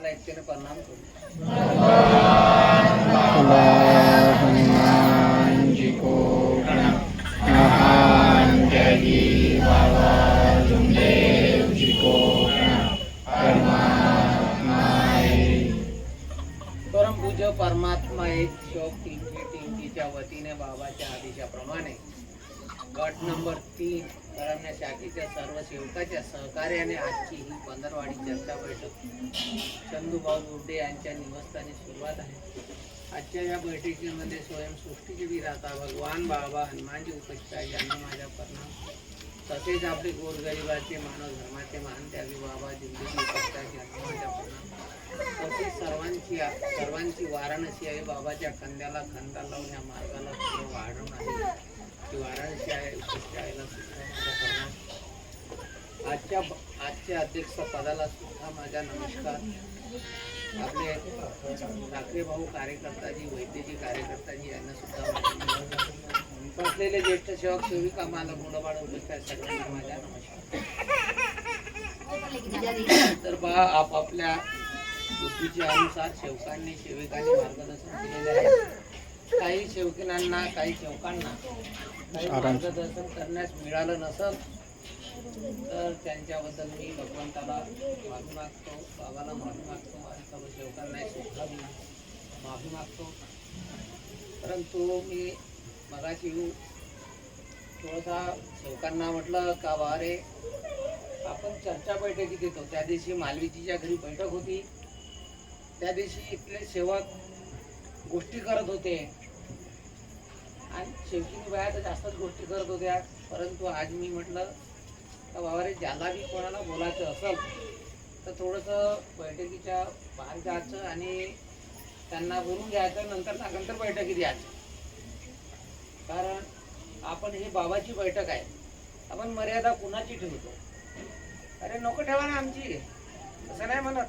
मला इतक्याने परिणाम परमात्मा एक शोक टिंकी टिंकीच्या वतीने बाबाच्या आदेशाप्रमाणे गट नंबर तीन करमण्या शाखेच्या सर्व सेवकाच्या सहकार्याने आजची ही पंधरवाडी चर्चा बैठक चंदूभाऊ बुड्डे यांच्या निवासस्थानी सुरुवात आहे. आजच्या या बैठकीमध्ये स्वयंसृष्टीचे विधाता भगवान बाबा हनुमानजी उपस्थित आहे यांना माझ्या प्रणाम तसेच आपले गोरगरिबाचे मानव धर्माचे महान त्यागी बाबा जिंदगी उपस्थित आहे यांना माझ्या प्रणाम तसेच सर्वांची सर्वांची वाराणसी आहे बाबाच्या खांद्याला खांदा लावून या मार्गाला पुढे वाढवून आहे की वाराणसी आहे उपस्थित सुद्धा आजच्या आजच्या अध्यक्ष पदाला सुद्धा माझा नमस्कार. आपले ठाकरे भाऊ कार्यकर्ताजी वैद्यजी कार्यकर्ताजी यांना सुद्धा असलेले ज्येष्ठ सेवक सेविका मला मुलं बाळ उपस्थित आहेत सगळ्यांना माझा नमस्कार. तर बा आपापल्या बुद्धीच्या अनुसार सेवकांनी सेविकांनी मार्गदर्शन केलेले आहे. काही सेवकिनांना काही सेवकांना काही मार्गदर्शन करण्यास मिळालं नसल तर त्यांच्याबद्दल मी भगवंताला माफी मागतो बाबाला माफी मागतो आणि सर्व सेवकांना सुद्धा मी माफी मागतो. परंतु मी मगाशी थोडासा सेवकांना म्हटलं का बा रे आपण चर्चा बैठकीत येतो. त्या दिवशी मालवीजीच्या घरी बैठक होती. त्या दिवशी इथले सेवक गोष्टी करत होते. आणि शेवटी बाया तर जास्तच गोष्टी करत होत्या. परंतु आज मी म्हटलं का बाबा रे ज्याला बी कोणाला बोलायचं असेल तर थोडंसं बैठकीच्या बाहेर जायचं आणि त्यांना बोलून घ्यायचं नंतर नंतर बैठकीत यायचं. कारण आपण हे बाबाची बैठक आहे. आपण मर्यादा कुणाची ठेवतो? अरे नको ठेवा ना आमची. असं नाही म्हणत.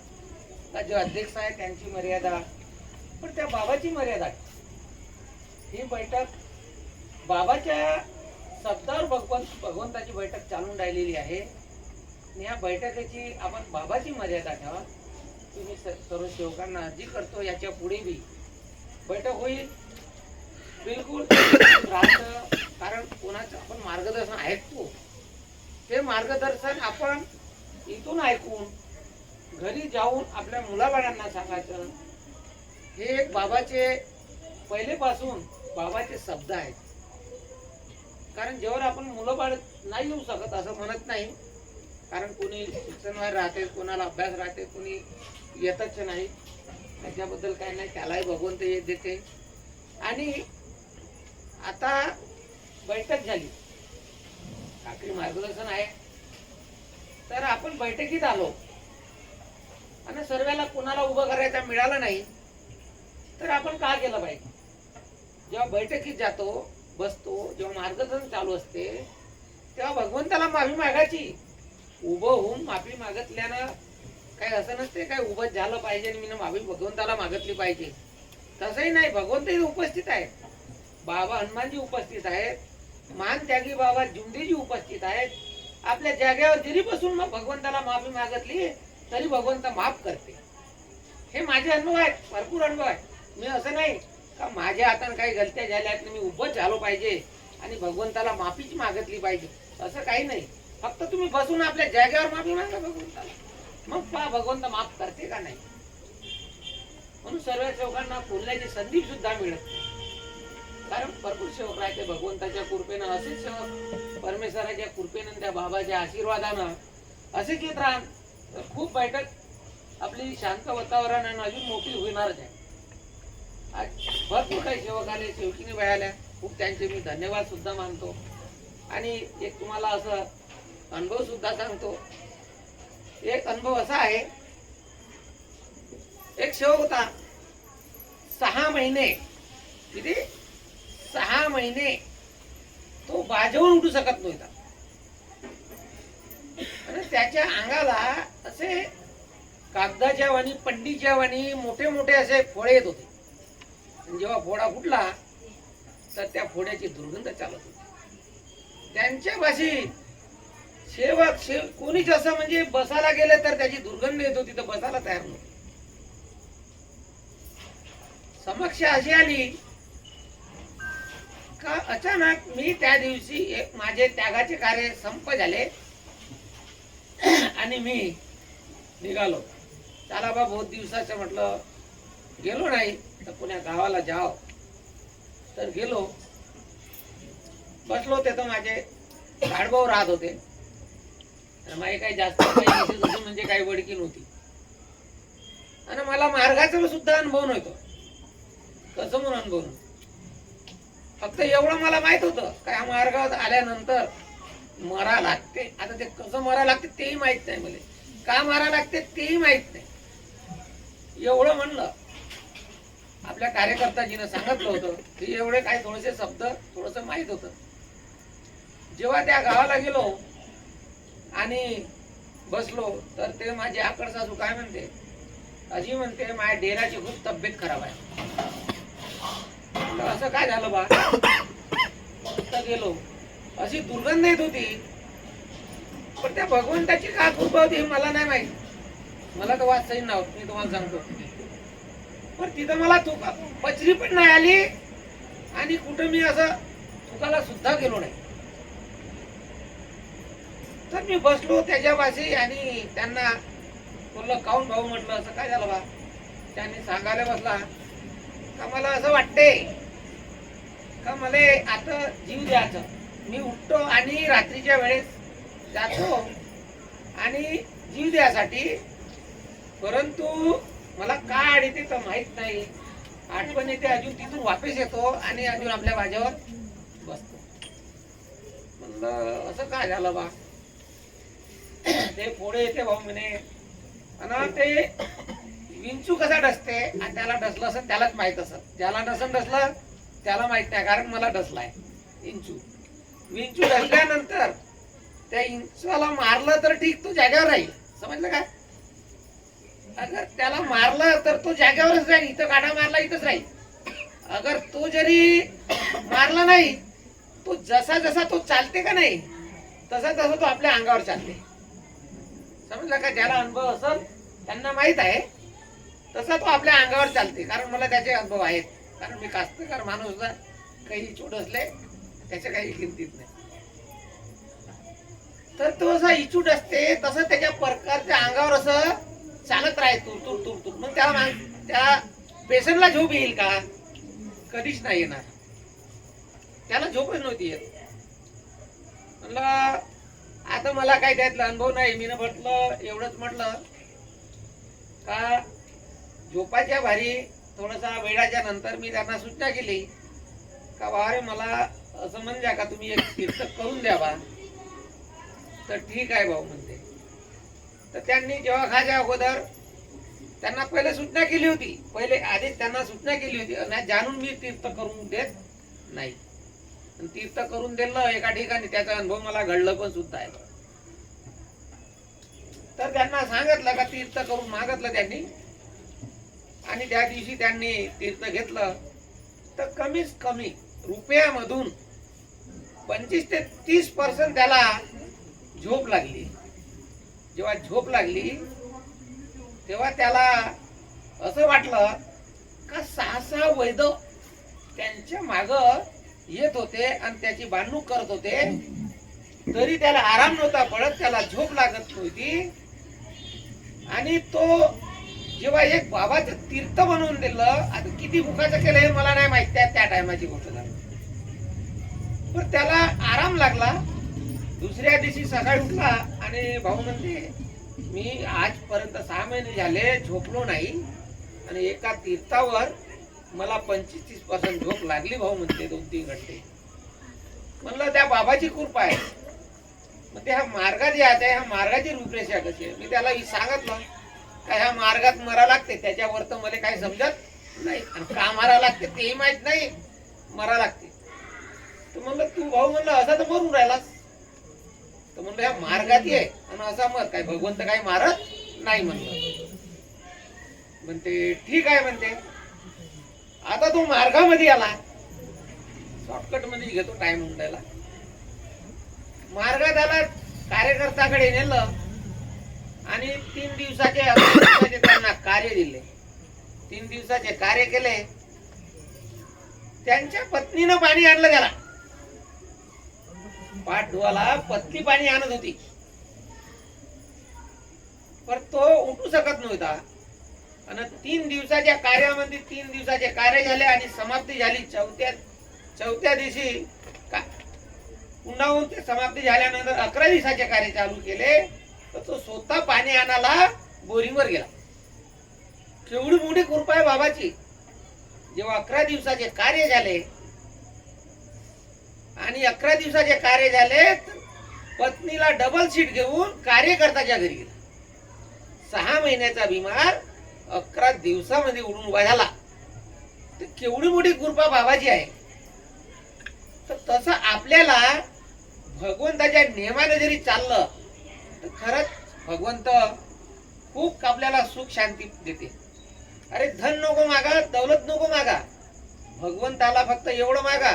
का जे अध्यक्ष आहे त्यांची मर्यादा. पण त्या बाबाची मर्यादा आहे. ही बैठक बाबाच्या सत्तावर भगवंत भगवंताची बैठक चालून राहिलेली आहे. आणि या बैठकीची आपण बाबाची मर्यादा ठेवा. तुम्ही सर्व सेवकांना अर्जी करतो याच्यापुढे बी. बैठक होईल. बिलकुल राहतं कारण कोणाचं आपण मार्गदर्शन ऐकतो ते मार्गदर्शन आपण इथून ऐकून घरी जाऊन आपल्या मुलाबाळांना सांगायचं. हे एक बाबाचे पहिलेपासून बाबाचे शब्द आहेत. कारण जेव्हा आपण मुलं बाळ नाही येऊ शकत असं म्हणत नाही कारण कोणी शिक्षण शिक्षणवार राहते कोणाला अभ्यास राहते कोणी येतच नाही. त्याच्याबद्दल काय नाही त्यालाही भगवंत येत देते. आणि आता बैठक झाली. काकडी मार्गदर्शन आहे. तर आपण बैठकीत आलो. आणि सर्वाला कोणाला उभं करायचं मिळालं नाही तर आपण का केलं पाहिजे जेव्हा बैठकीत जातो बसतो जेव्हा मार्गदर्शन चालू असते तेव्हा भगवंताला माफी मागायची. उभं होऊन माफी मागितल्यानं काही असं नसते काय उभं झालं पाहिजे आणि मी माफी भगवंताला मागितली पाहिजे. तसंही नाही भगवंत उपस्थित आहे. बाबा हनुमानजी उपस्थित आहेत मान त्यागी बाबा जुंदेजी उपस्थित आहेत. आपल्या जागेवर जरी बसून मग भगवंताला माफी मागितली तरी भगवंत माफ करते. हे माझे अनुभव आहेत भरपूर अनुभव आहेत. मी असं नाही का माझ्या हाताने काही गलत्या झाल्या आहेत मी उभं झालो पाहिजे. आणि भगवंताला माफीच मागितली पाहिजे. असं काही नाही. फक्त तुम्ही बसून आपल्या जागेवर माफी मागा भगवंताला. मग पहा भगवंत माफ करते का नाही? म्हणून सर्व सेवकांना बोलण्याची संधी सुद्धा मिळत नाही. कारण भरपूर सेवक राहते भगवंताच्या कृपेनं. असेच सेवक परमेश्वराच्या कृपेनं त्या बाबाच्या आशीर्वादानं असेच येत राहण तर खूप बैठक. आपली शांत वातावरणानं अजून मोठी होणारच आहे. भरपूर काही सेवक आले सेवकीने आल्या. खूप त्यांचे मी धन्यवाद सुद्धा मानतो. आणि एक तुम्हाला असं अनुभव सुद्धा सांगतो. एक अनुभव असा आहे. एक सेवक होता. सहा महिने किती? सहा महिने तो बाजवून उठू शकत नव्हता. आणि त्याच्या अंगाला असे कागदाच्या वाणी पंडीच्या वाणी मोठे मोठे असे फळे येत होते. जेव्हा फोडा फुटला तर त्या फोड्याची दुर्गंध चालत होती. त्यांच्या भाषेत सेवक शेव कोणीच असं म्हणजे बसायला गेले तर त्याची दुर्गंध येत होती तर बसायला तयार नव्हती. समक्ष अशी आली का अचानक मी त्या दिवशी एक माझे त्यागाचे कार्य संप झाले आणि मी निघालो. चला बा बहुत दिवसाचं म्हटलं गेलो नाही. तर पुण्या गावाला जाव. तर गेलो. बसलो ते तर माझे गाडभाऊ राहत होते. आणि माझे काही जास्त काही म्हणजे काही वडकी नव्हती. आणि मला मार्गाचा सुद्धा अनुभव नव्हतो. कसं म्हणून अनुभव फक्त एवढं मला माहीत होतं. का या मार्गावर आल्यानंतर मरा लागते. आता ते कसं मरा लागते तेही माहीत नाही मला. का मारा लागते तेही माहीत नाही. एवढं म्हणलं. आपल्या कार्यकर्ताजीनं सांगितलं होतं की एवढे काही थोडेसे शब्द थोडस माहीत होतं. जेव्हा त्या गावाला गेलो आणि बसलो तर ते माझे आकड सासू काय म्हणते? अशी म्हणते माझ्या डेराची खूप तब्येत खराब आहे. असं काय झालं बा? तर गेलो. अशी दुर्गंध येत होती. पण त्या भगवंताची का कृपा होती मला नाही माहीत. मला तर वाचताही नव्हतं मी तुम्हाला सांगतो. पण तिथं मला तुका पचरी पण नाही आली. आणि कुठं मी असं तुकाला सुद्धा गेलो नाही. तर मी बसलो त्याच्यापाशी आणि त्यांना बोललं काऊन भाऊ? म्हटलं असं काय झालं बा? त्यांनी सांगायला बसला का मला असं वाटते का मला आता जीव द्यायचं? मी उठतो आणि रात्रीच्या वेळेस जातो आणि जीव द्यासाठी परंतु मला काय अडीते तर माहीत नाही. आठवण येते अजून तिथून वापस येतो आणि अजून आपल्या भाज्यावर बसतो. म्हणलं असं काय झालं बा? ते पुढे येते भाऊ म्हणे. आणि ते विंचू कसा डसते? आणि त्याला डसलं असं त्यालाच माहीत असत. ज्याला डसन डसलं त्याला माहीत नाही कारण मला डसलाय. विंचू. विंचू डसल्यानंतर त्या इंचूला मारलं तर ठीक तो जागेवर राहील. समजलं का? अगर त्याला मारलं तर तो जागेवरच राहील इथं गाडा मारला इथंच राहील. अगर तो जरी मारला नाही तो जसा जसा तो चालते का नाही तसा तसा तो आपल्या अंगावर चालते. समजलं का? ज्याला अनुभव असेल त्यांना माहीत आहे तसा तो आपल्या अंगावर चालते. कारण मला त्याचे अनुभव आहेत. कारण मी कास्तकार माणूस काही छोट असले त्याच्या काही किमतीत नाही. तर तो जसा इचूट असते तसा त्याच्या प्रकारच्या अंगावर असं चालत राहे तूर तूर तूर तूर मग त्याला मा- त्या पेशंटला झोप येईल का? कधीच नाही येणार. त्याला झोपच नव्हती येत. म्हणलं आता मला काही त्यातला अनुभव नाही. मी म्हटलं एवढंच म्हटलं का झोपाच्या भारी थोडासा वेळाच्या नंतर मी त्यांना सूचना केली का बाबा रे मला असं म्हणजे का तुम्ही एक तीर्थ करून द्यावा तर ठीक आहे भाऊ म्हणते. तर त्यांनी जेव्हा खायच्या अगोदर त्यांना पहिले सूचना केली होती. पहिले आधीच त्यांना सूचना केली होती. आणि जाणून मी तीर्थ करून देत नाही. आणि तीर्थ करून दिलं एका ठिकाणी त्याचा अनुभव मला घडलं पण सुद्धा आहे. तर त्यांना सांगितलं का तीर्थ करून मागितलं त्यांनी. आणि त्या दिवशी त्यांनी तीर्थ घेतलं. तर कमीच कमी रुपयामधून पंचवीस ते तीस पर्सेंट त्याला झोप लागली. जेव्हा झोप लागली तेव्हा त्याला असं वाटलं का सहा सहा वैद त्यांच्या माग येत होते आणि त्याची बांधणूक करत होते. तरी त्याला आराम नव्हता पडत त्याला झोप लागत नव्हती. आणि तो जेव्हा एक बाबाचं तीर्थ बनवून दिलं आता किती मुखाचं केलं हे मला नाही माहीत त्या त्या टायमाची गोष्ट झाली. पण त्याला आराम लागला. दुसऱ्या दिवशी सकाळी उठला आणि भाऊ म्हणते मी आजपर्यंत सहा महिने झाले झोपलो नाही. आणि एका तीर्थावर मला पंचवीस तीस पर्सेंट झोप लागली भाऊ म्हणते दोन तीन घंटे. म्हणलं त्या बाबाची कृपा आहे. मग ते हा मार्गात जे आहे ह्या मार्गाची रूपरेषा कशी आहे? मी त्याला सांगितलं. का ह्या मार्गात मरा लागते त्याच्यावर तर मला काही समजत नाही. आणि का मारा लागते तेही माहीत नाही मरा लागते. तर म्हणलं तू भाऊ म्हणलं असं तर मरून राहिलास. तर म्हणलं ह्या मार्गात ये आणि असा मत काय भगवंत काही मारत नाही म्हणलं. म्हणते ठीक आहे म्हणते. आता तो मार्गामध्ये आला. शॉर्टकटमध्ये घेतो टाइम उंडायला. मार्गात आला कार्यकर्त्याकडे नेलं आणि तीन दिवसाचे त्यांना कार्य दिले. तीन दिवसाचे कार्य केले. त्यांच्या पत्नीनं पाणी आणलं त्याला. पाठ धुवाला पतली पाणी आणत होती. पर तो उठू शकत नव्हता. आणि तीन दिवसाच्या कार्यामध्ये तीन दिवसाचे कार्य झाले आणि समाप्ती झाली. चौथ्या चौथ्या दिवशी का- ते समाप्ती झाल्यानंतर अकरा दिवसाचे कार्य चालू केले. तर तो स्वतः पाणी आणायला बोरिंगवर गेला. केवढी मोठी कृपा आहे बाबाची. जेव्हा अकरा दिवसाचे कार्य झाले आणि अकरा दिवसाचे कार्य झाले तर पत्नीला डबल सीट घेऊन कार्यकर्त्याच्या घरी गेला. सहा महिन्याचा बिमार अकरा दिवसामध्ये उडून उभा झाला. तर केवढी मोठी कृपा बाबाची आहे. तर तसं आपल्याला भगवंताच्या नियमाने जरी चाललं तर खरंच भगवंत खूप आपल्याला सुख शांती देते. अरे धन नको मागा दौलत नको मागा. भगवंताला फक्त एवढं मागा.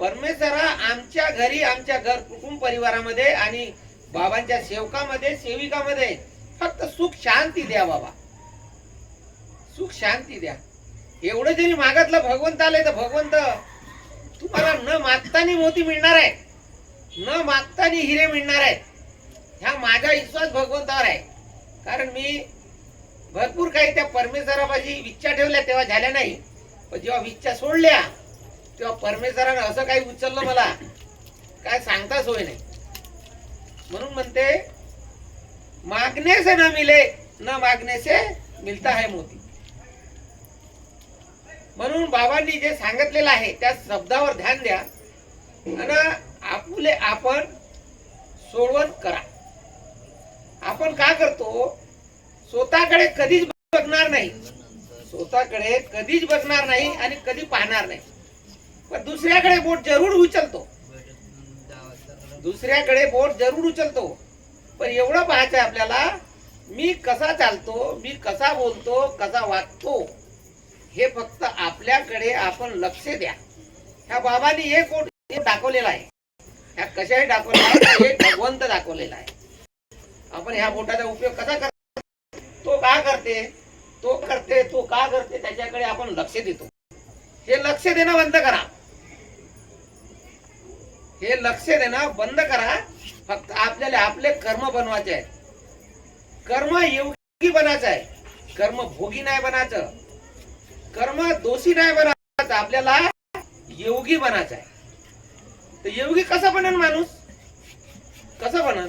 परमेश्वरा आमच्या घरी आमच्या घर कुटुंब परिवारामध्ये आणि बाबांच्या सेवकामध्ये सेविकामध्ये फक्त सुख शांती द्या बाबा. सुख शांती द्या. एवढं जरी मागतलं भगवंत आले तर भगवंत तुम्हाला न मागतानी मोती मिळणार आहे. न मागतानी हिरे मिळणार आहेत. ह्या माझा विश्वास भगवंतावर आहे. कारण मी भरपूर काही त्या परमेश्वरापाशी इच्छा ठेवल्या तेव्हा झाल्या नाही. पण जेव्हा इच्छा सोडल्या तेव्हा परमेश्वरानं असं काही उचललं मला. काय सांगता सोय नाही. म्हणून म्हणते मागणे से न मिले न मागणे से मिलता है मोती. म्हणून बाबांनी जे सांगितलेलं आहे त्या शब्दावर ध्यान द्या. आणि आपुले आपण सोडवण करा. आपण का करतो? स्वतःकडे कधीच बघणार नाही. स्वतःकडे कधीच बघणार नाही आणि कधी पाहणार नाही. पण दुसऱ्याकडे बोट जरूर उचलतो. दुसऱ्याकडे बोट जरूर उचलतो. पण एवढं पाहायचं आपल्याला मी कसा चालतो मी कसा बोलतो कसा वागतो हे फक्त आपल्याकडे आपण लक्ष द्या. ह्या बाबांनी हे कोट हे दाखवलेलं आहे. ह्या कशाही दाखवलेला आहे हे भगवंत दाखवलेला आहे. आपण ह्या बोटाचा उपयोग कसा करतो तो का करते तो करते तो का करते त्याच्याकडे आपण लक्ष देतो. हे लक्ष देणं बंद करा. हे लक्ष देणं बंद करा. फक्त आपल्याला आपले कर्म बनवायचे आहे कर्म योगी बनायचं आहे. कर्म भोगी नाही बनायचं. कर्म दोषी नाही बनायचं. आपल्याला योगी बनायचं आहे. तर योगी कसं बनेल माणूस? कसं बनल?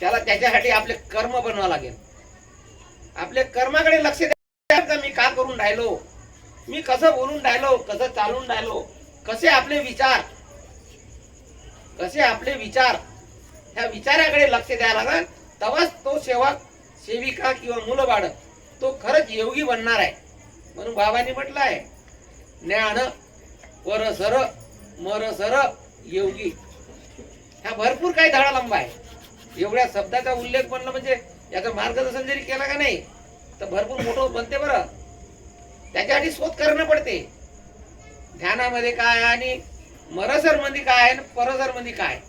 त्याला त्याच्यासाठी आपले कर्म बनवा लागेल. आपल्या कर्माकडे लक्ष द्या. का मी का करून राहिलो? मी कसं बोलून राहिलो? कसं चालून राहिलो? कसे आपले विचार? कसे आपले विचार ह्या विचाराकडे लक्ष द्यायला लागेल. तेव्हाच तो सेवक सेविका किंवा मुलं बाळ तो खरंच योगी बनणार आहे. म्हणून बाबांनी म्हटलं आहे ज्ञान वर सर मर सर योगी. ह्या भरपूर काही धडा लंबा आहे. एवढ्या शब्दाचा उल्लेख म्हणलं म्हणजे याचं मार्गदर्शन जरी केला का नाही तर भरपूर मोठं बनते बरं. त्याच्यासाठी शोध करणं पडते. ध्यानामध्ये काय आणि मरसरमध्ये काय आणि परसरमध्ये काय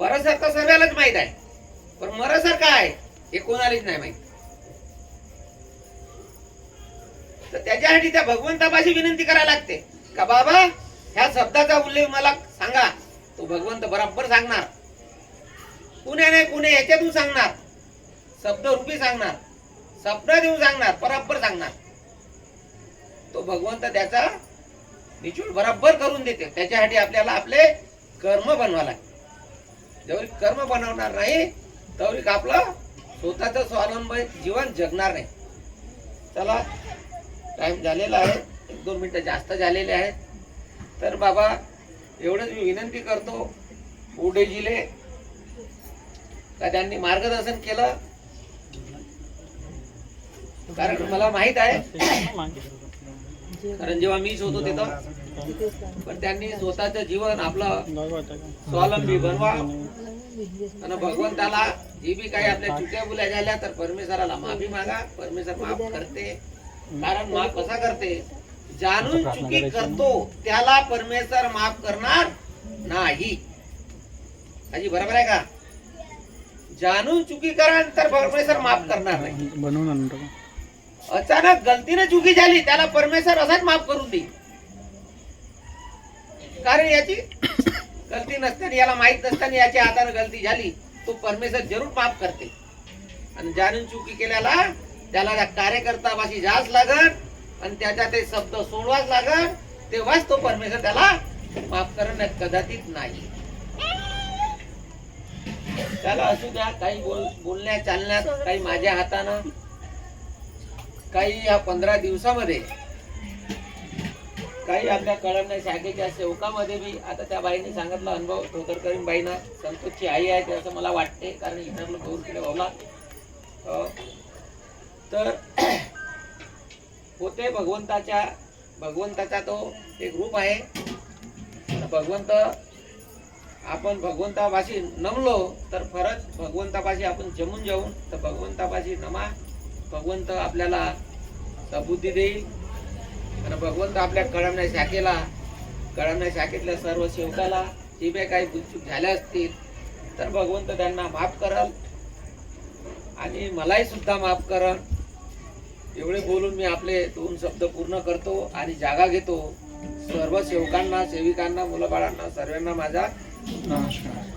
परसर तर सगळ्यालाच माहीत आहे. पण मरसर काय हे कोणालाच नाही माहीत. तर त्याच्यासाठी त्या भगवंतापाशी विनंती करायला लागते. का बाबा ह्या शब्दाचा उल्लेख मला सांगा. तो भगवंत बरोबर सांगणार. कुणे नाही कुणे याच्यातून सांगणार. शब्द रूपी सांगणार. शब्द देऊन सांगणार. बरोबर सांगणार. तो भगवंत त्याचा निचूळ बरोबर करून देते. त्याच्यासाठी आपल्याला आपले कर्म बनवा लागते. जेवढी कर्म बनवणार नाही तेवढी आपलं स्वतःच स्वावलंबी जीवन जगणार नाही. चला टाइम झालेला आहे. एक दोन मिनटं जास्त झालेले आहेत. तर बाबा एवढंच मी विनंती करतो उडेजीले का त्यांनी मार्गदर्शन केलं? कारण मला माहीत आहे. कारण जेव्हा मीच होतो तिथं पण त्यांनी स्वतःचं जीवन आपलं स्वावलंबी बनवा. आणि भगवंताला जे बी काही आपल्या चुक्या बुल्या झाल्या तर परमेश्वराला माफी मागा. परमेश्वर माफ करते. कारण माफ कसा करते? जाणून चुकी करतो त्याला परमेश्वर माफ करणार नाही. अजी बरोबर आहे का? जाणून चुकी करा तर परमेश्वर माफ करणार नाही. बनवून अचानक गलतीने चुकी झाली त्याला परमेश्वर असाच माफ करून देईल कारण याची गलती नसताना याला माहीत नसताना याच्या हाताने गलती झाली तो परमेश्वर जरूर माफ करते. आणि जाणून चुकी केल्याला त्याला त्या कार्यकर्तापाशी जाच लागत आणि त्याच्या ते शब्द सोडवाच लागत तेव्हाच तो परमेश्वर त्याला माफ करण्यात कदाचित नाही. त्याला असू द्या काही बोल बोलण्या चालण्यात काही माझ्या हातानं काही या पंधरा दिवसामध्ये काही आपल्या कळमण्या शाखेच्या सेवकामध्ये बी आता त्या बाईने सांगितलं अनुभव ठोकरकरीन बाईनं संतोषची आई आहे ते असं मला वाटते कारण इतर लोक केलं भाऊला अं, तर होते भगवंताच्या भगवंताचा तो एक रूप आहे. भगवंत आपण भगवंतापाशी नमलो तर परत भगवंतापाशी आपण जमून जाऊन तर भगवंतापाशी नमा. भगवंत आपल्याला सबुद्धी देईल. आणि भगवंत आपल्या कळमण्या शाखेला कळमण्या शाखेतल्या सर्व सेवकाला जे काही भूलचूक झाल्या असतील तर भगवंत त्यांना माफ करल. आणि मलाही सुद्धा माफ करल. एवढे बोलून मी आपले दोन शब्द पूर्ण करतो आणि जागा घेतो. सर्व सेवकांना सेविकांना मुलाबाळांना सर्वांना माझा नमस्कार.